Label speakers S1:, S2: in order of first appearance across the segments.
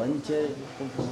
S1: ವಂಚೆ ಕುಂಕುಮ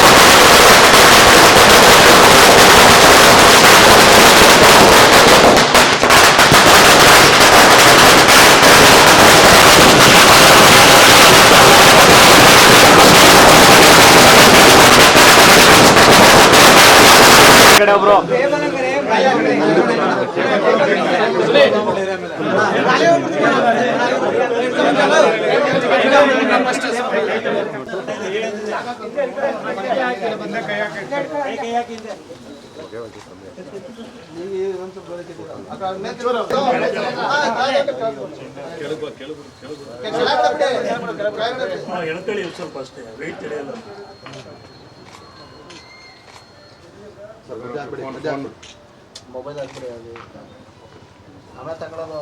S2: ಅಷ್ಟೇ weight ತಿಳಿಯಲ್ಲ
S1: mobile ಹಾಕ್ಬಿಡಿ ಅದು ಆಮೇಲೆ ತಗೊಳ್ಳೋದು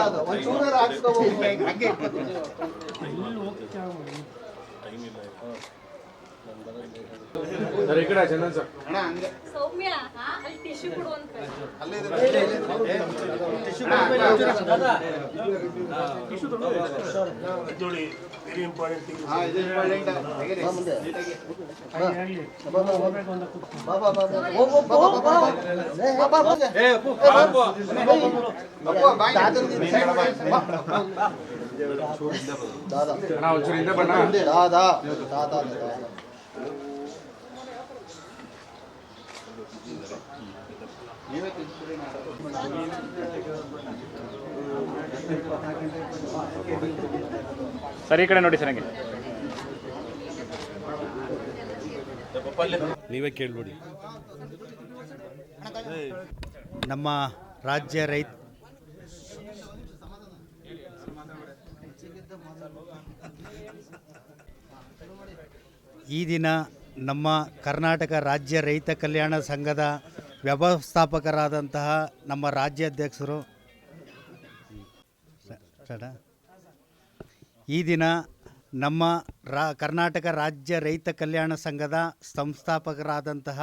S1: ಅದು. ಒಂಚೂರು ಹಂಗೆ
S3: ಹಂಗೆ ಅಲ್ಲಿ ಟಿಶ್ಯೂ
S1: ದಾದಾ ದಾದಾ.
S4: ಸರ್ ಈ ಕಡೆ ನೋಡಿ ಸರ್ ಹಂಗೆ.
S2: ನೀವೇ ಕೇಳ್ಬಿಡಿ.
S5: ನಮ್ಮ ರಾಜ್ಯ ರೈತ ಈ ದಿನ ನಮ್ಮ ಕರ್ನಾಟಕ ರಾಜ್ಯ ರೈತ ಕಲ್ಯಾಣ ಸಂಘದ ವ್ಯವಸ್ಥಾಪಕರಾದಂತಹ ನಮ್ಮ ರಾಜ್ಯಾಧ್ಯಕ್ಷರು ಈ ದಿನ ನಮ್ಮ ರಾ, ಕರ್ನಾಟಕ ರಾಜ್ಯ ರೈತ ಕಲ್ಯಾಣ ಸಂಘದ ಸಂಸ್ಥಾಪಕರಾದಂತಹ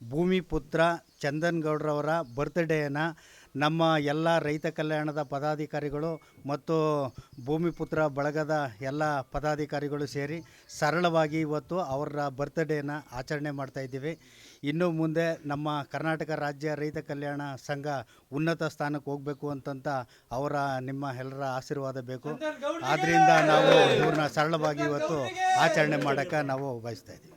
S5: ಭೂಮಿಪುತ್ರ ಚಂದನ್ ಗೌಡ್ರವರ ಬರ್ತ್ಡೇಯನ್ನು ನಮ್ಮ ಎಲ್ಲ ರೈತ ಕಲ್ಯಾಣದ ಪದಾಧಿಕಾರಿಗಳು ಮತ್ತು ಭೂಮಿಪುತ್ರ ಬಳಗದ ಎಲ್ಲ ಪದಾಧಿಕಾರಿಗಳು ಸೇರಿ ಸರಳವಾಗಿ ಇವತ್ತು ಅವರ ಬರ್ತ್ಡೇನ ಆಚರಣೆ ಮಾಡ್ತಾ ಇದ್ದೀವಿ. ಇನ್ನು ಮುಂದೆ ನಮ್ಮ ಕರ್ನಾಟಕ ರಾಜ್ಯ ರೈತ ಕಲ್ಯಾಣ ಸಂಘ ಉನ್ನತ ಸ್ಥಾನಕ್ಕೆ ಹೋಗಬೇಕು ಅಂತಂತ ಅವರ ನಿಮ್ಮ ಎಲ್ಲರ ಆಶೀರ್ವಾದ ಬೇಕು. ಆದ್ದರಿಂದ ನಾವು ಇವ್ರನ್ನ ಸರಳವಾಗಿ ಇವತ್ತು ಆಚರಣೆ ಮಾಡೋಕ್ಕೆ ನಾವು ಬಯಸ್ತಾ ಇದ್ದೀವಿ.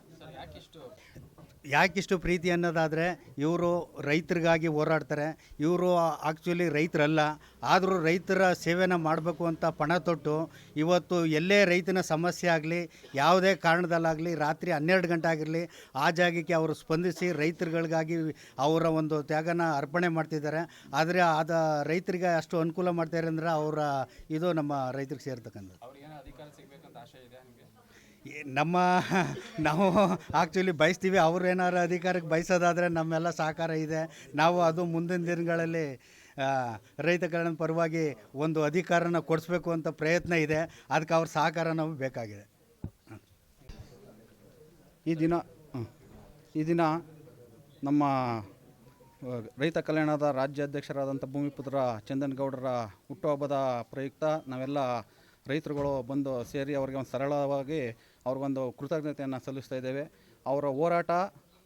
S5: ಯಾಕಿಷ್ಟು ಪ್ರೀತಿ ಅನ್ನೋದಾದರೆ ಇವರು ರೈತರಿಗಾಗಿ ಹೋರಾಡ್ತಾರೆ. ಇವರು ಆ್ಯಕ್ಚುಲಿ ರೈತರಲ್ಲ. ಆದರೂ ರೈತರ ಸೇವೆನ ಮಾಡಬೇಕು ಅಂತ ಪಣ ತೊಟ್ಟು ಇವತ್ತು ಎಲ್ಲೇ ರೈತನ ಸಮಸ್ಯೆ ಆಗಲಿ, ಯಾವುದೇ ಕಾರಣದಲ್ಲಾಗಲಿ, ರಾತ್ರಿ ಹನ್ನೆರಡು ಗಂಟೆ ಆಗಿರಲಿ, ಆ ಜಾಗಕ್ಕೆ ಅವರು ಸ್ಪಂದಿಸಿ ರೈತರುಗಳಿಗಾಗಿ ಅವರ ಒಂದು ತ್ಯಾಗನ ಅರ್ಪಣೆ ಮಾಡ್ತಿದ್ದಾರೆ. ಆದರೆ ಆದ ರೈತರಿಗೆ ಅಷ್ಟು ಅನುಕೂಲ ಮಾಡ್ತಾರೆ ಅಂದರೆ ಅವರ ಇದು ನಮ್ಮ ರೈತರಿಗೆ ಸೇರ್ತಕ್ಕಂಥದ್ದು. ನಮ್ಮ, ನಾವು ಆ್ಯಕ್ಚುಲಿ ಬಯಸ್ತೀವಿ ಅವ್ರು ಏನಾದ್ರು ಅಧಿಕಾರಕ್ಕೆ ಬಯಸೋದಾದರೆ ನಮ್ಮೆಲ್ಲ ಸಹಕಾರ ಇದೆ. ನಾವು ಅದು ಮುಂದಿನ ದಿನಗಳಲ್ಲಿ ರೈತ ಕಲ್ಯಾಣ ಪರವಾಗಿ ಒಂದು ಅಧಿಕಾರನ ಕೊಡಿಸ್ಬೇಕು ಅಂತ ಪ್ರಯತ್ನ ಇದೆ. ಅದಕ್ಕೆ ಅವ್ರ ಸಹಕಾರ ನಮಗೆ ಬೇಕಾಗಿದೆ.
S6: ಈ ದಿನ ಈ ದಿನ ನಮ್ಮ ರೈತ ಕಲ್ಯಾಣದ ರಾಜ್ಯಾಧ್ಯಕ್ಷರಾದಂಥ ಭೂಮಿಪುತ್ರ ಚಂದನ್ ಗೌಡರ ಹುಟ್ಟುಹಬ್ಬದ ಪ್ರಯುಕ್ತ ನಾವೆಲ್ಲ ರೈತರುಗಳು ಬಂದು ಸೇರಿ ಅವರಿಗೆ ಒಂದು ಸರಳವಾಗಿ ಅವ್ರಿಗೊಂದು ಕೃತಜ್ಞತೆಯನ್ನು ಸಲ್ಲಿಸ್ತಾ ಇದ್ದೇವೆ. ಅವರ ಹೋರಾಟ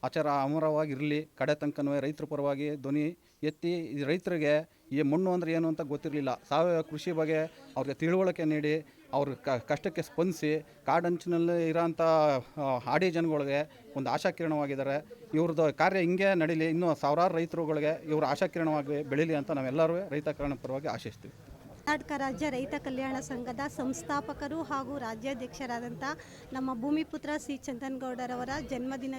S6: ಆಚಾರ ಅಮರವಾಗಿರಲಿ. ಕಡೆ ತನಕನೂ ರೈತರ ಪರವಾಗಿ ಧ್ವನಿ ಎತ್ತಿ ಈ ರೈತರಿಗೆ ಈ ಮಣ್ಣು ಅಂದರೆ ಏನು ಅಂತ ಗೊತ್ತಿರಲಿಲ್ಲ. ಸಾವಯವ ಕೃಷಿ ಬಗ್ಗೆ ಅವ್ರಿಗೆ ತಿಳುವಳಿಕೆ ನೀಡಿ, ಅವ್ರ ಕಷ್ಟಕ್ಕೆ ಸ್ಪಂದಿಸಿ, ಕಾಡಂಚಿನಲ್ಲಿ ಇರೋಂಥ ಹಾಡಿ ಜನಗಳಿಗೆ ಒಂದು ಆಶಾಕಿರಣವಾಗಿದ್ದಾರೆ. ಇವ್ರದ್ದು ಕಾರ್ಯ ಹಿಂಗೆ ನಡೀಲಿ. ಇನ್ನೂ ಸಾವಿರಾರು ರೈತರುಗಳಿಗೆ ಇವರು ಆಶಾಕಿರಣವಾಗಿ ಬೆಳೀಲಿ ಅಂತ ನಾವೆಲ್ಲರೂ ರೈತ ಕಾರಣ ಪರವಾಗಿ ಆಶಿಸ್ತೀವಿ.
S7: ಕರ್ನಾಟಕ ರಾಜ್ಯ ರೈತ ಕಲ್ಯಾಣ ಸಂಘದ ಸಂಸ್ಥಾಪಕರು ಹಾಗೂ ರಾಜ್ಯಾಧ್ಯಕ್ಷರಾದಂಥ ನಮ್ಮ ಭೂಮಿಪುತ್ರ ಸಿ ಚಂದನ್ಗೌಡರವರ ಜನ್ಮದಿನ,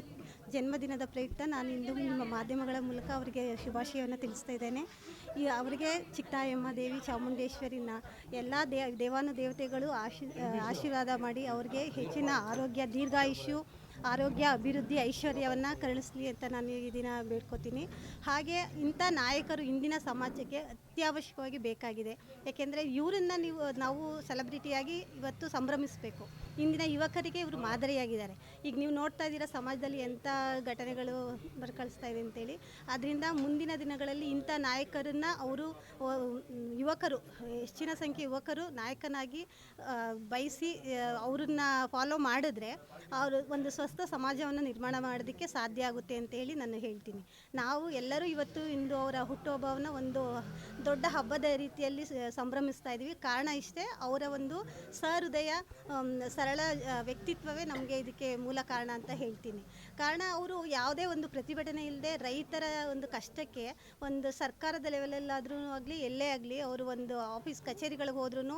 S7: ಜನ್ಮದಿನದ ಪ್ರಯುಕ್ತ ನಾನು ಇಂದು ನಿಮ್ಮ ಮಾಧ್ಯಮಗಳ ಮೂಲಕ ಅವರಿಗೆ ಶುಭಾಶಯವನ್ನು ತಿಳಿಸ್ತಾ ಇದ್ದೇನೆ. ಈ ಅವರಿಗೆ ಚಿಕ್ಕಾಯಮ್ಮ ದೇವಿ ಚಾಮುಂಡೇಶ್ವರಿನ ಎಲ್ಲ ದೇ, ದೇವಾನು ದೇವತೆಗಳು ಆಶಿ, ಆಶೀರ್ವಾದ ಮಾಡಿ ಅವರಿಗೆ ಹೆಚ್ಚಿನ ಆರೋಗ್ಯ, ದೀರ್ಘಾಯುಷ್ಯು, ಆರೋಗ್ಯ, ಅಭಿವೃದ್ಧಿ, ಐಶ್ವರ್ಯವನ್ನು ಕರುಣಿಸಲಿ ಅಂತ ನಾನು ಈ ದಿನ ಬೇಡ್ಕೋತೀನಿ. ಹಾಗೆ ಇಂಥ ನಾಯಕರು ಇಂದಿನ ಸಮಾಜಕ್ಕೆ ಅತ್ಯವಶ್ಯಕವಾಗಿ ಬೇಕಾಗಿದೆ. ಯಾಕೆಂದರೆ ಇವರನ್ನು ನೀವು, ನಾವು ಸೆಲೆಬ್ರಿಟಿಯಾಗಿ ಇವತ್ತು ಸಂಭ್ರಮಿಸಬೇಕು. ಇಂದಿನ ಯುವಕರಿಗೆ ಇವರು ಮಾದರಿಯಾಗಿದ್ದಾರೆ. ಈಗ ನೀವು ನೋಡ್ತಾ ಇದ್ದೀರಾ ಸಮಾಜದಲ್ಲಿ ಎಂಥ ಘಟನೆಗಳು ಬರ್ಕಳಿಸ್ತಾ ಇದೆ ಅಂತೇಳಿ. ಆದ್ದರಿಂದ ಮುಂದಿನ ದಿನಗಳಲ್ಲಿ ಇಂಥ ನಾಯಕರನ್ನು ಅವರು ಯುವಕರು, ಹೆಚ್ಚಿನ ಸಂಖ್ಯೆ ಯುವಕರು ನಾಯಕನಾಗಿ ಬಯಸಿ ಅವ್ರನ್ನ ಫಾಲೋ ಮಾಡಿದ್ರೆ ಅವರು ಒಂದು ಸ್ವಸ್ಥ ಸಮಾಜವನ್ನು ನಿರ್ಮಾಣ ಮಾಡೋದಕ್ಕೆ ಸಾಧ್ಯ ಆಗುತ್ತೆ ಅಂತೇಳಿ ನಾನು ಹೇಳ್ತೀನಿ. ನಾವು ಎಲ್ಲರೂ ಇವತ್ತು ಇಂದು ಅವರ ಹುಟ್ಟುಹಬ್ಬವನ್ನು ಒಂದು ದೊಡ್ಡ ಹಬ್ಬದ ರೀತಿಯಲ್ಲಿ ಸಂಭ್ರಮಿಸ್ತಾ ಇದ್ದೀವಿ ಕಾರಣ ಇಷ್ಟೇ, ಅವರ ಒಂದು ಸಹೃದಯ ಸರಳ ವ್ಯಕ್ತಿತ್ವವೇ ನಮಗೆ ಇದಕ್ಕೆ ಮೂಲ ಕಾರಣ ಅಂತ ಹೇಳ್ತೀನಿ. ಕಾರಣ ಅವರು ಯಾವುದೇ ಒಂದು ಪ್ರತಿಭಟನೆ ಇಲ್ಲದೆ ರೈತರ ಒಂದು ಕಷ್ಟಕ್ಕೆ, ಒಂದು ಸರ್ಕಾರದ ಲೆವೆಲಲ್ಲಾದ್ರೂ ಆಗಲಿ, ಎಲ್ಲೇ ಆಗಲಿ, ಅವರು ಒಂದು ಆಫೀಸ್ ಕಚೇರಿಗಳಿಗೆ ಹೋದ್ರೂ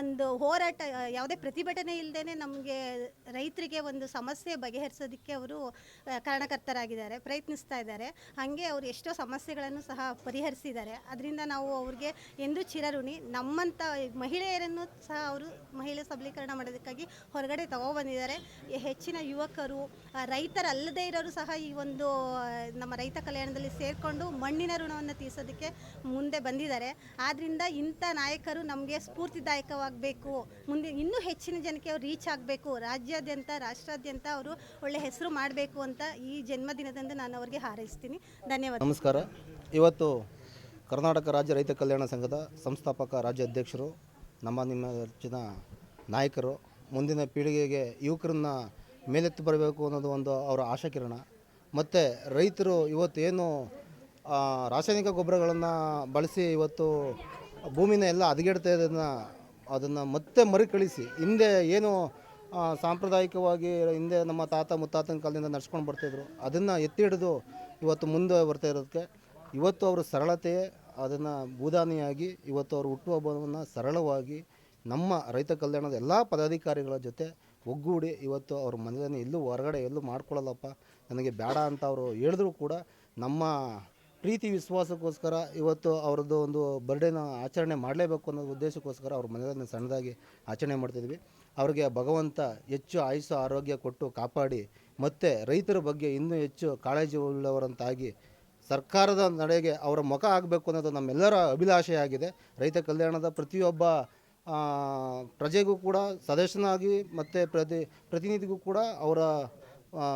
S7: ಒಂದು ಹೋರಾಟ, ಯಾವುದೇ ಪ್ರತಿಭಟನೆ ಇಲ್ಲದೇ ನಮಗೆ ರೈತರಿಗೆ ಒಂದು ಸಮಸ್ಯೆ ಬಗೆಹರಿಸೋದಕ್ಕೆ ಅವರು ಕಾರಣಕರ್ತರಾಗಿದ್ದಾರೆ, ಪ್ರಯತ್ನಿಸ್ತಾ ಇದ್ದಾರೆ. ಹಾಗೆ ಅವರು ಎಷ್ಟೋ ಸಮಸ್ಯೆಗಳನ್ನು ಸಹ ಪರಿಹರಿಸಿದ್ದಾರೆ. ಅದರಿಂದ ನಾವು ಅವ್ರಿಗೆ ಎಂದು ಚಿರಋಣಿ ನಮ್ಮಂಥ ಮಹಿಳೆಯರನ್ನು ಸಹ ಅವರು ಮಹಿಳೆ ಸಬಲೀಕರಣ ಮಾಡೋದಕ್ಕಾಗಿ ಹೊರಗಡೆ ತಗೊಬಂದಿದ್ದಾರೆ ಬಂದಿದ್ದಾರೆ. ಹೆಚ್ಚಿನ ಯುವಕರು ರೈತರಲ್ಲದೇ ಇರೋರು ಸಹ ಈ ಒಂದು ನಮ್ಮ ರೈತ ಕಲ್ಯಾಣದಲ್ಲಿ ಸೇರಿಕೊಂಡು ಮಣ್ಣಿನ ಋಣವನ್ನು ತೀರಿಸೋದಕ್ಕೆ ಮುಂದೆ ಬಂದಿದ್ದಾರೆ. ಆದ್ದರಿಂದ ಇಂಥ ನಾಯಕರು ನಮಗೆ ಸ್ಫೂರ್ತಿದಾಯಕವಾಗಬೇಕು ಮುಂದೆ ಇನ್ನೂ ಹೆಚ್ಚಿನ ಜನಕ್ಕೆ ಅವ್ರು ರೀಚ್ ಆಗಬೇಕು. ರಾಜ್ಯಾದ್ಯಂತ ರಾಷ್ಟ್ರಾದ್ಯಂತ ಅವರು ಒಳ್ಳೆ ಹೆಸರು ಮಾಡಬೇಕು ಅಂತ ಈ ಜನ್ಮದಿನದಂದು ನಾನು ಅವರಿಗೆ ಹಾರೈಸ್ತೀನಿ. ಧನ್ಯವಾದ.
S3: ನಮಸ್ಕಾರ. ಇವತ್ತು ಕರ್ನಾಟಕ ರಾಜ್ಯ ರೈತ ಕಲ್ಯಾಣ ಸಂಘದ ಸಂಸ್ಥಾಪಕ ರಾಜ್ಯ ಅಧ್ಯಕ್ಷರು ನಮ್ಮ ನಿಮ್ಮ ಹೆಚ್ಚಿನ ನಾಯಕರು ಮುಂದಿನ ಪೀಳಿಗೆಗೆ ಯುವಕರನ್ನ ಮೇಲೆತ್ತು ಬರಬೇಕು ಅನ್ನೋದು ಒಂದು ಅವರ ಆಶಾಕಿರಣ ಮತ್ತು ರೈತರು ಇವತ್ತೇನು ಆ, ರಾಸಾಯನಿಕ ಗೊಬ್ಬರಗಳನ್ನು ಬಳಸಿ ಇವತ್ತು ಭೂಮಿನ ಎಲ್ಲ ಹದಗೆಡ್ತಾ ಇರೋದನ್ನು ಅದನ್ನು ಮತ್ತೆ ಮರುಕಳಿಸಿ, ಹಿಂದೆ ಏನು ಸಾಂಪ್ರದಾಯಿಕವಾಗಿ ಹಿಂದೆ ನಮ್ಮ ತಾತ ಮುತ್ತಾತನ ಕಾಲದಿಂದ ನಡ್ಸ್ಕೊಂಡು ಬರ್ತಾಯಿದ್ರು ಅದನ್ನು ಎತ್ತಿ ಹಿಡಿದು ಇವತ್ತು ಮುಂದೆ ಬರ್ತಾ ಇರೋದಕ್ಕೆ, ಇವತ್ತು ಅವರು ಸರಳತೆ ಅದನ್ನು ಭೂದಾನಿಯಾಗಿ ಇವತ್ತು ಅವರು ಹುಟ್ಟುಹಬ್ಬವನ್ನು ಸರಳವಾಗಿ ನಮ್ಮ ರೈತ ಕಲ್ಯಾಣದ ಎಲ್ಲ ಪದಾಧಿಕಾರಿಗಳ ಜೊತೆ ಒಗ್ಗೂಡಿ ಇವತ್ತು ಅವ್ರ ಮನೆಯನ್ನು ಎಲ್ಲೂ ಹೊರಗಡೆ ಎಲ್ಲೂ ಮಾಡ್ಕೊಳ್ಳಲ್ಲಪ್ಪ, ನನಗೆ ಬೇಡ ಅಂತ ಅವರು ಹೇಳಿದ್ರು ಕೂಡ ನಮ್ಮ ಪ್ರೀತಿ ವಿಶ್ವಾಸಕ್ಕೋಸ್ಕರ ಇವತ್ತು ಅವ್ರದ್ದು ಒಂದು ಬರ್ಡೇನ ಆಚರಣೆ ಮಾಡಲೇಬೇಕು ಅನ್ನೋ ಉದ್ದೇಶಕ್ಕೋಸ್ಕರ ಅವ್ರ ಮನೆಯಲ್ಲಿ ಸಣ್ಣದಾಗಿ ಆಚರಣೆ ಮಾಡ್ತಿದ್ವಿ. ಅವ್ರಿಗೆ ಭಗವಂತ ಹೆಚ್ಚು ಆಯುಸು, ಆರೋಗ್ಯ ಕೊಟ್ಟು ಕಾಪಾಡಿ, ಮತ್ತು ರೈತರ ಬಗ್ಗೆ ಇನ್ನೂ ಹೆಚ್ಚು ಕಾಳಜಿ ಉಳ್ಳವರಂತಾಗಿ ಸರ್ಕಾರದ ನಡೆಗೆ ಅವರ ಮುಖ ಆಗಬೇಕು ಅನ್ನೋದು ನಮ್ಮೆಲ್ಲರ ಅಭಿಲಾಷೆಯಾಗಿದೆ. ರೈತ ಕಲ್ಯಾಣದ ಪ್ರತಿಯೊಬ್ಬ ಪ್ರಜೆಗೂ ಕೂಡ, ಸದಸ್ಯನಾಗಿ ಮತ್ತು ಪ್ರತಿ, ಪ್ರತಿನಿಧಿಗೂ ಕೂಡ ಅವರ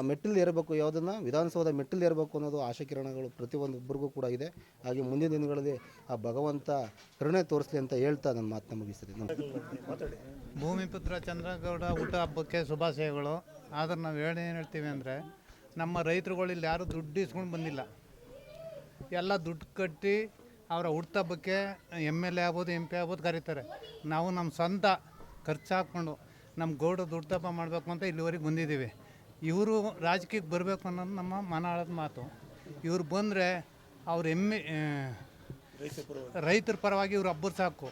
S3: ಮೆಟ್ಟಿಲು ಏರಬೇಕು, ಯಾವುದನ್ನು ವಿಧಾನಸೌಧ ಮೆಟ್ಟಿಲು ಏರಬೇಕು ಅನ್ನೋದು ಆಶಾಕಿರಣಗಳು ಪ್ರತಿಯೊಂದೊಬ್ಬರಿಗೂ ಕೂಡ ಇದೆ. ಹಾಗೆ ಮುಂದಿನ ದಿನಗಳಲ್ಲಿ ಆ ಭಗವಂತ ಕರುಣೆ ತೋರಿಸಲಿ ಅಂತ ಹೇಳ್ತಾ ನನ್ನ ಮಾತು ನಮಗೆ ಸರಿ
S2: ಮಾತಾಡಿ
S8: ಭೂಮಿಪುತ್ರ ಚಂದ್ರಗೌಡ ಊಟ ಹಬ್ಬಕ್ಕೆ ಶುಭಾಶಯಗಳು. ಆದರೆ ನಾವು ಏನು ಹೇಳ್ತೀವಿ ಅಂದರೆ, ನಮ್ಮ ರೈತರುಗಳು ಇಲ್ಲಿ ಯಾರೂ ದುಡ್ಡು ಇಸ್ಕೊಂಡು ಬಂದಿಲ್ಲ. ಎಲ್ಲ ದುಡ್ಡು ಕಟ್ಟಿ ಅವರ ಹುಟ್ಟುಹಬ್ಬಕ್ಕೆ ಎಂ ಎಲ್ ಎ ಆಗ್ಬೋದು, ಎಂ ಪಿ ಆಗ್ಬೋದು ಕರೀತಾರೆ. ನಾವು ನಮ್ಮ ಸ್ವಂತ ಖರ್ಚು ಹಾಕ್ಕೊಂಡು ನಮ್ಮ ಗೌಡ ದುಡ್ಡಪ್ಪ ಮಾಡಬೇಕು ಅಂತ ಇಲ್ಲಿವರೆಗೆ ಬಂದಿದ್ದೀವಿ. ಇವರು ರಾಜಕೀಯಕ್ಕೆ ಬರಬೇಕು ಅನ್ನೋದು ನಮ್ಮ ಮನಾಳದ ಮಾತು. ಇವ್ರು ಬಂದರೆ ಅವ್ರ ಹೆಮ್ಮೆ ರೈತರ ಪರವಾಗಿ ಇವ್ರು ಅಬ್ಬರು ಸಾಕು.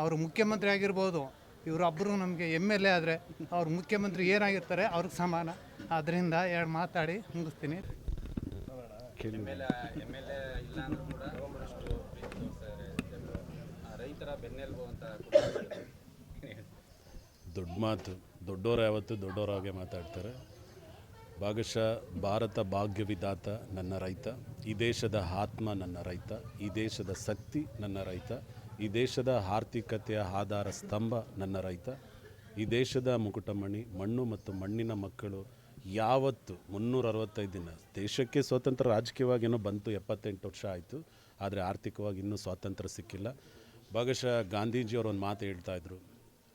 S8: ಅವರು ಮುಖ್ಯಮಂತ್ರಿ ಆಗಿರ್ಬೋದು ಇವರು ಅಬ್ಬರು ನಮಗೆ ಎಂ ಎಲ್ ಎ ಆದರೆ ಅವ್ರ ಮುಖ್ಯಮಂತ್ರಿ ಏನಾಗಿರ್ತಾರೆ ಅವ್ರಿಗೆ ಸಮಾನ. ಅದರಿಂದ ಎರಡು ಮಾತಾಡಿ ಮುಗಿಸ್ತೀನಿ.
S1: ದೊಡ್ಡ ಮಾತು. ದೊಡ್ಡವರು ಯಾವತ್ತು ದೊಡ್ಡವರಾಗೆ ಮಾತಾಡ್ತಾರೆ. ಭಾಗಶಃ ಭಾರತ ಭಾಗ್ಯವಿದಾತ ನನ್ನ ರೈತ, ಈ ದೇಶದ ಆತ್ಮ ನನ್ನ ರೈತ, ಈ ದೇಶದ ಶಕ್ತಿ ನನ್ನ ರೈತ, ಈ ದೇಶದ ಆರ್ಥಿಕತೆಯ ಆಧಾರ ಸ್ತಂಭ ನನ್ನ ರೈತ, ಈ ದೇಶದ ಮುಕುಟಮಣಿ, ಮಣ್ಣು ಮತ್ತು ಮಣ್ಣಿನ ಮಕ್ಕಳು ಯಾವತ್ತು ಮುನ್ನೂರ ಅರವತ್ತೈದು ದಿನ ದೇಶಕ್ಕೆ ಸ್ವಾತಂತ್ರ್ಯ ರಾಜಕೀಯವಾಗಿ ಏನೋ ಬಂತು ಎಪ್ಪತ್ತೆಂಟು ವರ್ಷ ಆಯಿತು, ಆದರೆ ಆರ್ಥಿಕವಾಗಿ ಇನ್ನೂ ಸ್ವಾತಂತ್ರ್ಯ ಸಿಕ್ಕಿಲ್ಲ. ಭಾಗಶಃ ಗಾಂಧೀಜಿಯವರು ಒಂದು ಮಾತು ಹೇಳ್ತಾ ಇದ್ರು,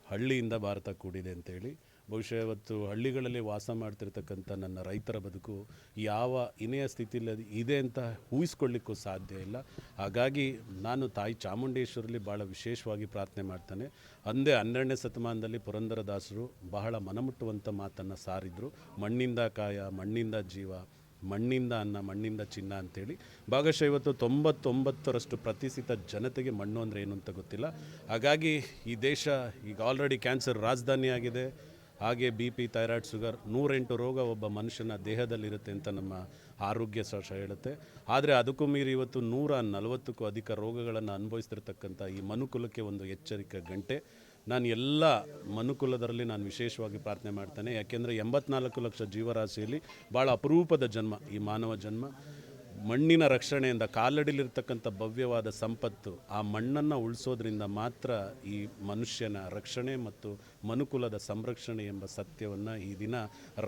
S1: ಹಳ್ಳಿಯಿಂದ ಭಾರತ ಕೂಡಿದೆ ಅಂತೇಳಿ. ಬಹುಶಃ ಇವತ್ತು ಹಳ್ಳಿಗಳಲ್ಲಿ ವಾಸ ಮಾಡ್ತಿರ್ತಕ್ಕಂಥ ನನ್ನ ರೈತರ ಬದುಕು ಯಾವ ಇನೆಯ ಸ್ಥಿತಿಯಲ್ಲಿ ಇದೆ ಅಂತ ಊಹಿಸ್ಕೊಳ್ಳಿಕ್ಕೂ ಸಾಧ್ಯ ಇಲ್ಲ. ಹಾಗಾಗಿ ನಾನು ತಾಯಿ ಚಾಮುಂಡೇಶ್ವರಲ್ಲಿ ಭಾಳ ವಿಶೇಷವಾಗಿ ಪ್ರಾರ್ಥನೆ ಮಾಡ್ತಾನೆ. ಅಂದೇ ಹನ್ನೆರಡನೇ ಶತಮಾನದಲ್ಲಿ ಪುರಂದರದಾಸರು ಬಹಳ ಮನಮುಟ್ಟುವಂಥ ಮಾತನ್ನು ಸಾರಿದ್ರು. ಮಣ್ಣಿಂದ ಕಾಯ, ಮಣ್ಣಿಂದ ಜೀವ, ಮಣ್ಣಿಂದ ಅನ್ನ, ಮಣ್ಣಿಂದ ಚಿನ್ನ ಅಂತೇಳಿ. ಭಾಗಶಃ ಇವತ್ತು ತೊಂಬತ್ತೊಂಬತ್ತರಷ್ಟು ಪ್ರತಿಷ್ಠಿತ ಜನತೆಗೆ ಮಣ್ಣು ಅಂದರೆ ಏನು ಅಂತ ಗೊತ್ತಿಲ್ಲ. ಹಾಗಾಗಿ ಈ ದೇಶ ಈಗ ಆಲ್ರೆಡಿ ಕ್ಯಾನ್ಸರ್ ರಾಜಧಾನಿ ಆಗಿದೆ ಹಾಗೆ ಬಿ ಪಿ ಥೈರಾಯ್ಡ್ ಶುಗರ್ ನೂರೆಂಟು ರೋಗ ಒಬ್ಬ ಮನುಷ್ಯನ ದೇಹದಲ್ಲಿರುತ್ತೆ ಅಂತ ನಮ್ಮ ಆರೋಗ್ಯ ಶಾಸ್ತ್ರ ಹೇಳುತ್ತೆ. ಆದರೆ ಅದಕ್ಕೂ ಮೀರಿ ಇವತ್ತು ನೂರ ನಲವತ್ತಕ್ಕೂ ಅಧಿಕ ರೋಗಗಳನ್ನು ಅನುಭವಿಸ್ತಿರ್ತಕ್ಕಂಥ ಈ ಮನುಕುಲಕ್ಕೆ ಒಂದು ಎಚ್ಚರಿಕೆ ಗಂಟೆ. ನಾನು ಎಲ್ಲ ಮನುಕುಲದರಲ್ಲಿ ನಾನು ವಿಶೇಷವಾಗಿ ಪ್ರಾರ್ಥನೆ ಮಾಡ್ತೇನೆ. ಯಾಕೆಂದರೆ ಎಂಬತ್ನಾಲ್ಕು ಲಕ್ಷ ಜೀವರಾಶಿಯಲ್ಲಿ ಭಾಳ ಅಪರೂಪದ ಜನ್ಮ, ಈ ಮಾನವ ಜನ್ಮ. ಮಣ್ಣಿನ ರಕ್ಷಣೆಯಿಂದ ಕಾಲಡಿಲಿರ್ತಕ್ಕಂಥ ಭವ್ಯವಾದ ಸಂಪತ್ತು ಆ ಮಣ್ಣನ್ನು ಉಳಿಸೋದ್ರಿಂದ ಮಾತ್ರ ಈ ಮನುಷ್ಯನ ರಕ್ಷಣೆ ಮತ್ತು ಮನುಕುಲದ ಸಂರಕ್ಷಣೆ ಎಂಬ ಸತ್ಯವನ್ನು ಈ ದಿನ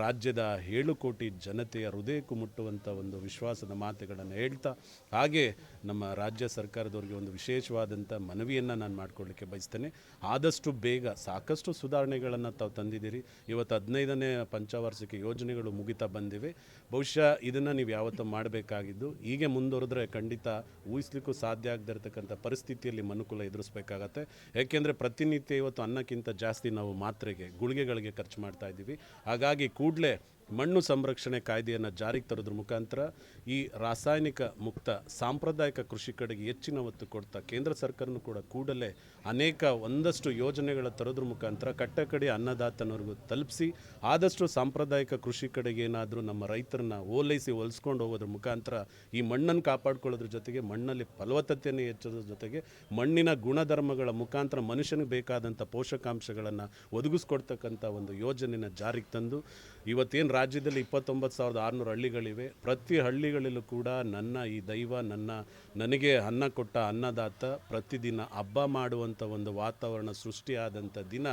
S1: ರಾಜ್ಯದ ಏಳು ಕೋಟಿ ಜನತೆಯ ಹೃದಯಕ್ಕೂ ಮುಟ್ಟುವಂಥ ಒಂದು ವಿಶ್ವಾಸದ ಮಾತುಗಳನ್ನು ಹೇಳ್ತಾ, ಹಾಗೆ ನಮ್ಮ ರಾಜ್ಯ ಸರ್ಕಾರದವ್ರಿಗೆ ಒಂದು ವಿಶೇಷವಾದಂಥ ಮನವಿಯನ್ನು ನಾನು ಮಾಡಿಕೊಳ್ಳಿಕ್ಕೆ ಬಯಸ್ತೇನೆ. ಆದಷ್ಟು ಬೇಗ ಸಾಕಷ್ಟು ಸುಧಾರಣೆಗಳನ್ನು ತಾವು ತಂದಿದ್ದೀರಿ. ಇವತ್ತು ಹದಿನೈದನೇ ಪಂಚವಾರ್ಷಿಕ ಯೋಜನೆಗಳು ಮುಗಿತಾ ಬಂದಿವೆ. ಬಹುಶಃ ಇದನ್ನು ನೀವು ಯಾವತ್ತೂ ಮಾಡಬೇಕಾಗಿದ್ದು, ಹೀಗೆ ಮುಂದುವರೆದ್ರೆ ಖಂಡಿತ ಊಹಿಸ್ಲಿಕ್ಕೂ ಸಾಧ್ಯ ಆಗದೇ ಇರತಕ್ಕಂಥ ಪರಿಸ್ಥಿತಿಯಲ್ಲಿ ಮನುಕುಲ ಎದುರಿಸಬೇಕಾಗತ್ತೆ. ಯಾಕೆಂದರೆ ಪ್ರತಿನಿತ್ಯ ಇವತ್ತು ಅನ್ನಕ್ಕಿಂತ ಜಾಸ್ತಿ ನಾವು ಮಾತ್ರೆಗೆ ಗುಳಿಗೆಗಳಿಗೆ ಖರ್ಚು ಮಾಡ್ತಾ ಇದ್ದೀವಿ. ಹಾಗಾಗಿ ಕೂಡಲೇ ಮಣ್ಣು ಸಂರಕ್ಷಣೆ ಕಾಯ್ದೆಯನ್ನು ಜಾರಿಗೆ ತರೋದ್ರ ಮುಖಾಂತರ ಈ ರಾಸಾಯನಿಕ ಮುಕ್ತ ಸಾಂಪ್ರದಾಯಿಕ ಕೃಷಿ ಕಡೆಗೆ ಹೆಚ್ಚಿನ ಒತ್ತು ಕೊಡ್ತಾ ಕೇಂದ್ರ ಸರ್ಕಾರನೂ ಕೂಡ ಕೂಡಲೇ ಅನೇಕ ಒಂದಷ್ಟು ಯೋಜನೆಗಳ ತರೋದ್ರ ಮುಖಾಂತರ ಕಟ್ಟಕಡೆ ಅನ್ನದಾತನವರೆಗೂ ತಲುಪಿಸಿ ಆದಷ್ಟು ಸಾಂಪ್ರದಾಯಿಕ ಕೃಷಿ ಕಡೆಗೆ ಏನಾದರೂ ನಮ್ಮ ರೈತರನ್ನ ಓಲೈಸಿ ಹೊಲಿಸ್ಕೊಂಡು ಹೋಗೋದ್ರ ಮುಖಾಂತರ ಈ ಮಣ್ಣನ್ನು ಕಾಪಾಡ್ಕೊಳ್ಳೋದ್ರ ಜೊತೆಗೆ ಮಣ್ಣಲ್ಲಿ ಫಲವತ್ತತೆಯನ್ನು ಹೆಚ್ಚೋದ್ರ ಜೊತೆಗೆ ಮಣ್ಣಿನ ಗುಣಧರ್ಮಗಳ ಮುಖಾಂತರ ಮನುಷ್ಯನಿಗೆ ಬೇಕಾದಂಥ ಪೋಷಕಾಂಶಗಳನ್ನು ಒದಗಿಸ್ಕೊಡ್ತಕ್ಕಂಥ ಒಂದು ಯೋಜನೆಯನ್ನು ಜಾರಿಗೆ ತಂದು ಇವತ್ತೇನು ರಾಜ್ಯದಲ್ಲಿ ಇಪ್ಪತ್ತೊಂಬತ್ತು ಸಾವಿರದ ಆರುನೂರು ಹಳ್ಳಿಗಳಿವೆ, ಪ್ರತಿ ಹಳ್ಳಿಗಳಲ್ಲೂ ಕೂಡ ನನ್ನ ಈ ದೈವ, ನನ್ನ ನನಗೆ ಅನ್ನ ಕೊಟ್ಟ ಅನ್ನದಾತ ಪ್ರತಿದಿನ ಹಬ್ಬ ಮಾಡುವಂಥ ಒಂದು ವಾತಾವರಣ ಸೃಷ್ಟಿಯಾದಂಥ ದಿನ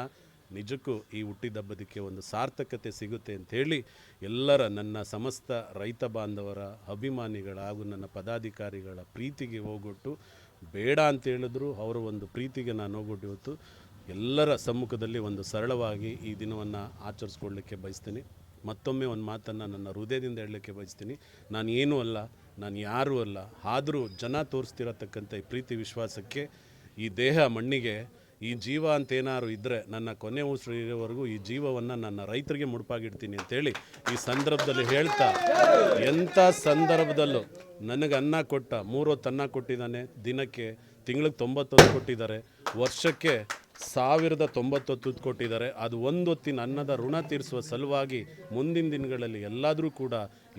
S1: ನಿಜಕ್ಕೂ ಈ ಹುಟ್ಟಿದಬ್ಬದಕ್ಕೆ ಒಂದು ಸಾರ್ಥಕತೆ ಸಿಗುತ್ತೆ ಅಂಥೇಳಿ ಎಲ್ಲರ ನನ್ನ ಸಮಸ್ತ ರೈತ ಬಾಂಧವರ ಅಭಿಮಾನಿಗಳ ಹಾಗೂ ನನ್ನ ಪದಾಧಿಕಾರಿಗಳ ಪ್ರೀತಿಗೆ ಹೋಗೊಟ್ಟು ಬೇಡ ಅಂತ ಹೇಳಿದ್ರು. ಅವರ ಒಂದು ಪ್ರೀತಿಗೆ ನಾನು ಹೋಗೊಟ್ಟು ಇವತ್ತು ಎಲ್ಲರ ಸಮ್ಮುಖದಲ್ಲಿ ಒಂದು ಸರಳವಾಗಿ ಈ ದಿನವನ್ನು ಆಚರಿಸ್ಕೊಳ್ಳಿಕ್ಕೆ ಬಯಸ್ತೀನಿ. ಮತ್ತೊಮ್ಮೆ ಒಂದು ಮಾತನ್ನು ನನ್ನ ಹೃದಯದಿಂದ ಹೇಳಲಿಕ್ಕೆ ಬಯಸ್ತೀನಿ. ನಾನು ಏನೂ ಅಲ್ಲ, ನಾನು ಯಾರೂ ಅಲ್ಲ, ಆದರೂ ಜನ ತೋರಿಸ್ತಿರತಕ್ಕಂಥ ಈ ಪ್ರೀತಿ ವಿಶ್ವಾಸಕ್ಕೆ, ಈ ದೇಹ ಮಣ್ಣಿಗೆ, ಈ ಜೀವ ಅಂತ ಏನಾದ್ರು ಇದ್ದರೆ ನನ್ನ ಕೊನೆ ಉಸಿರು ಇರೋವರೆಗೂ ಈ ಜೀವವನ್ನು ನನ್ನ ರೈತರಿಗೆ ಮುಡುಪಾಗಿಡ್ತೀನಿ ಅಂತೇಳಿ ಈ ಸಂದರ್ಭದಲ್ಲಿ ಹೇಳ್ತಾ, ಎಂಥ ಸಂದರ್ಭದಲ್ಲೂ ನನಗೆ ಅನ್ನ ಕೊಟ್ಟ ಮೂರು ಹೊತ್ತು ಅನ್ನ ಕೊಟ್ಟಿದ್ದಾನೆ, ದಿನಕ್ಕೆ ತಿಂಗಳಿಗೆ ತೊಂಬತ್ತೊಂದು ಕೊಟ್ಟಿದ್ದಾರೆ, ವರ್ಷಕ್ಕೆ ಸಾವಿರದ ತೊಂಬತ್ತೊತ್ತು ಕೊಟ್ಟಿದ್ದಾರೆ. ಅದು ಒಂದು ಹೊತ್ತಿನ ಅನ್ನದ ಋಣ ತೀರಿಸುವ ಸಲುವಾಗಿ ಮುಂದಿನ ದಿನಗಳಲ್ಲಿ ಎಲ್ಲಾದರೂ ಕೂಡ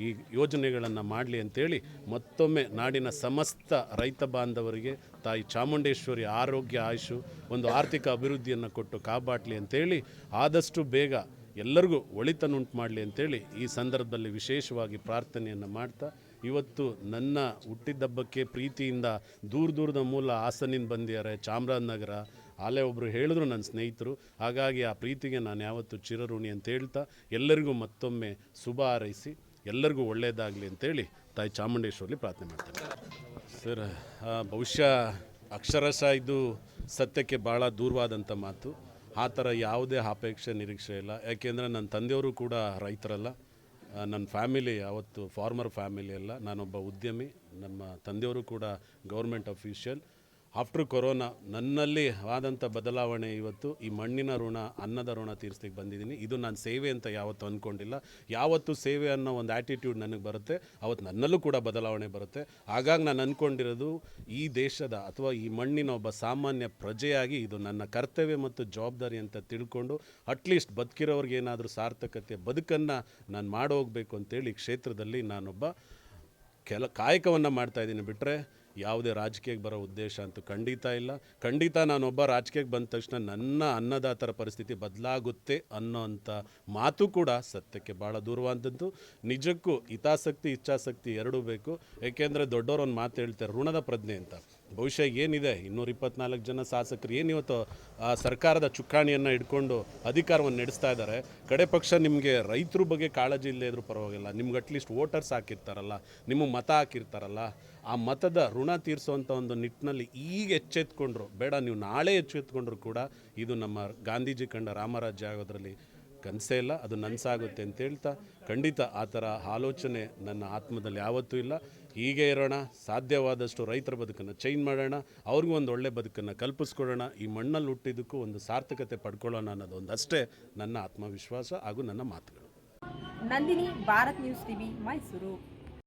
S1: ಈ ಯೋಜನೆಗಳನ್ನು ಮಾಡಲಿ ಅಂತೇಳಿ ಮತ್ತೊಮ್ಮೆ ನಾಡಿನ ಸಮಸ್ತ ರೈತ ಬಾಂಧವರಿಗೆ, ತಾಯಿ ಚಾಮುಂಡೇಶ್ವರಿ ಆರೋಗ್ಯ ಆಯುಷು ಒಂದು ಆರ್ಥಿಕ ಅಭಿವೃದ್ಧಿಯನ್ನು ಕೊಟ್ಟು ಕಾಪಾಡಲಿ ಅಂತೇಳಿ ಆದಷ್ಟು ಬೇಗ ಎಲ್ಲರಿಗೂ ಒಳಿತನ್ನುಂಟು ಮಾಡಲಿ ಅಂತೇಳಿ ಈ ಸಂದರ್ಭದಲ್ಲಿ ವಿಶೇಷವಾಗಿ ಪ್ರಾರ್ಥನೆಯನ್ನು ಮಾಡ್ತಾ, ಇವತ್ತು ನನ್ನ ಹುಟ್ಟಿದ್ದಬ್ಬಕ್ಕೆ ಪ್ರೀತಿಯಿಂದ ದೂರ ದೂರದ ಮೂಲ ಹಾಸನಿಂದ ಬಂದಿದ್ದಾರೆ ಚಾಮರಾಜನಗರ ಆಲೇ ಒಬ್ಬರು ಹೇಳಿದ್ರು ನನ್ನ ಸ್ನೇಹಿತರು, ಹಾಗಾಗಿ ಆ ಪ್ರೀತಿಗೆ ನಾನು ಯಾವತ್ತೂ ಚಿರಋಣಿ ಅಂತ ಹೇಳ್ತಾ ಎಲ್ಲರಿಗೂ ಮತ್ತೊಮ್ಮೆ ಶುಭ ಹಾರೈಸಿ, ಎಲ್ಲರಿಗೂ ಒಳ್ಳೆಯದಾಗಲಿ ಅಂತೇಳಿ ತಾಯಿ ಚಾಮುಂಡೇಶ್ವರಲ್ಲಿ ಪ್ರಾರ್ಥನೆ ಮಾಡ್ತೇನೆ. ಸರ್ ಬಹುಶಃ ಅಕ್ಷರಶಃ ಇದು ಸತ್ಯಕ್ಕೆ ಭಾಳ ದೂರವಾದಂಥ ಮಾತು. ಆ ಥರ ಯಾವುದೇ ಅಪೇಕ್ಷೆ, ನಿರೀಕ್ಷೆ ಇಲ್ಲ. ಯಾಕೆಂದರೆ ನನ್ನ ತಂದೆಯವರು ಕೂಡ ರೈತರಲ್ಲ. ನನ್ನ ಫ್ಯಾಮಿಲಿ ಯಾವತ್ತು ಫಾರ್ಮರ್ ಫ್ಯಾಮಿಲಿ ಅಲ್ಲ. ನಾನೊಬ್ಬ ಉದ್ಯಮಿ, ನಮ್ಮ ತಂದೆಯವರು ಕೂಡ ಗೌರ್ಮೆಂಟ್ ಅಫಿಷಿಯಲ್ ಆಫ್ಟರ್ ಕೊರೋನಾ ನನ್ನಲ್ಲಿ ಆದಂಥ ಬದಲಾವಣೆ ಇವತ್ತು ಈ ಮಣ್ಣಿನ ಋಣ, ಅನ್ನದ ಋಣ ತೀರಿಸ್ಲಿಕ್ಕೆ ಬಂದಿದ್ದೀನಿ. ಇದು ನಾನು ಸೇವೆ ಅಂತ ಯಾವತ್ತೂ ಅಂದ್ಕೊಂಡಿಲ್ಲ ಯಾವತ್ತು ಸೇವೆ ಅನ್ನೋ ಒಂದು ಆ್ಯಟಿಟ್ಯೂಡ್ ನನಗೆ ಬರುತ್ತೆ. ಅವತ್ತು ನನ್ನಲ್ಲೂ ಕೂಡ ಬದಲಾವಣೆ ಬರುತ್ತೆ. ಹಾಗಾಗಿ ನಾನು ಅಂದ್ಕೊಂಡಿರೋದು ಈ ದೇಶದ ಅಥವಾ ಈ ಮಣ್ಣಿನ ಒಬ್ಬ ಸಾಮಾನ್ಯ ಪ್ರಜೆಯಾಗಿ ಇದು ನನ್ನ ಕರ್ತವ್ಯ ಮತ್ತು ಜವಾಬ್ದಾರಿ ಅಂತ ತಿಳ್ಕೊಂಡು ಅಟ್ಲೀಸ್ಟ್ ಬದುಕಿರೋರ್ಗೆ ಏನಾದರೂ ಸಾರ್ಥಕತೆ, ಬದುಕನ್ನು ನಾನು ಮಾಡೋಗ್ಬೇಕು ಅಂತೇಳಿ ಕ್ಷೇತ್ರದಲ್ಲಿ ನಾನೊಬ್ಬ ಕೆಲ ಕಾಯಕವನ್ನು ಮಾಡ್ತಾ ಇದ್ದೀನಿ. ಬಿಟ್ಟರೆ ಯಾವುದೇ ರಾಜಕೀಯಕ್ಕೆ ಬರೋ ಉದ್ದೇಶ ಅಂತೂ ಖಂಡಿತ ಇಲ್ಲ. ಖಂಡಿತ ನಾನೊಬ್ಬ ರಾಜಕೀಯಕ್ಕೆ ಬಂದ ತಕ್ಷಣ ನನ್ನ ಅನ್ನದಾತರ ಪರಿಸ್ಥಿತಿ ಬದಲಾಗುತ್ತೆ ಅನ್ನೋಂಥ ಮಾತು ಕೂಡ ಸತ್ಯಕ್ಕೆ ಭಾಳ ದೂರವಾದದ್ದು. ನಿಜಕ್ಕೂ ಹಿತಾಸಕ್ತಿ, ಇಚ್ಛಾಸಕ್ತಿ ಎರಡೂ ಬೇಕು. ಏಕೆಂದರೆ ದೊಡ್ಡವರು ಒಂದು ಮಾತು ಹೇಳ್ತಾರೆ, ಋಣದ ಪ್ರಜ್ಞೆ ಅಂತ. ಬಹುಶಃ ಏನಿದೆ? ಇನ್ನೂರ ಇಪ್ಪತ್ನಾಲ್ಕು ಜನ ಶಾಸಕರು ಏನಿವತ್ತು ಆ, ಸರ್ಕಾರದ ಚುಕ್ಕಾಣಿಯನ್ನು ಇಟ್ಕೊಂಡು ಅಧಿಕಾರವನ್ನು ನಡೆಸ್ತಾ ಇದ್ದಾರೆ ಕಡೆ ಪಕ್ಷ ನಿಮಗೆ ರೈತರ ಬಗ್ಗೆ ಕಾಳಜಿ ಇಲ್ಲದೇ ಇದ್ರೂ ಪರವಾಗಿಲ್ಲ. ನಿಮ್ಗೆ ಅಟ್ಲೀಸ್ಟ್ ವೋಟರ್ಸ್ ಹಾಕಿರ್ತಾರಲ್ಲ ನಿಮಗೆ ಮತ ಹಾಕಿರ್ತಾರಲ್ಲ, ಆ ಮತದ ಋಣ ತೀರಿಸುವಂಥ ಒಂದು ನಿಟ್ಟಿನಲ್ಲಿ ಈಗ ಎಚ್ಚೆತ್ಕೊಂಡ್ರು, ಬೇಡ, ನೀವು ನಾಳೆ ಎಚ್ಚೆತ್ಕೊಂಡ್ರು ಕೂಡ ಇದು ನಮ್ಮ ಗಾಂಧೀಜಿ ಕಂಡ ರಾಮರಾಜ್ಯ ಆಗೋದ್ರಲ್ಲಿ ಕನಸೇ ಇಲ್ಲ, ಅದು ನನಸಾಗುತ್ತೆ ಅಂತ ಹೇಳ್ತಾ ಖಂಡಿತ ಆ ಥರ ಆಲೋಚನೆ ನನ್ನ ಆತ್ಮದಲ್ಲಿ ಯಾವತ್ತೂ ಇಲ್ಲ. ಹೀಗೆ ಇರೋಣ, ಸಾಧ್ಯವಾದಷ್ಟು ರೈತರ ಬದುಕನ್ನು ಚೇಂಜ್ ಮಾಡೋಣ, ಅವ್ರಿಗೂ ಒಂದು ಒಳ್ಳೆ ಬದುಕನ್ನು ಕಲ್ಪಿಸ್ಕೊಡೋಣ, ಈ ಮಣ್ಣಲ್ಲಿ ಹುಟ್ಟಿದ್ದಕ್ಕೂ ಒಂದು ಸಾರ್ಥಕತೆ ಪಡ್ಕೊಳ್ಳೋಣ ಅನ್ನೋದು ಒಂದಷ್ಟೇ ನನ್ನ ಆತ್ಮವಿಶ್ವಾಸ ಹಾಗೂ ನನ್ನ ಮಾತುಗಳು.
S9: Nandini, Bharat news TV, Mysuru.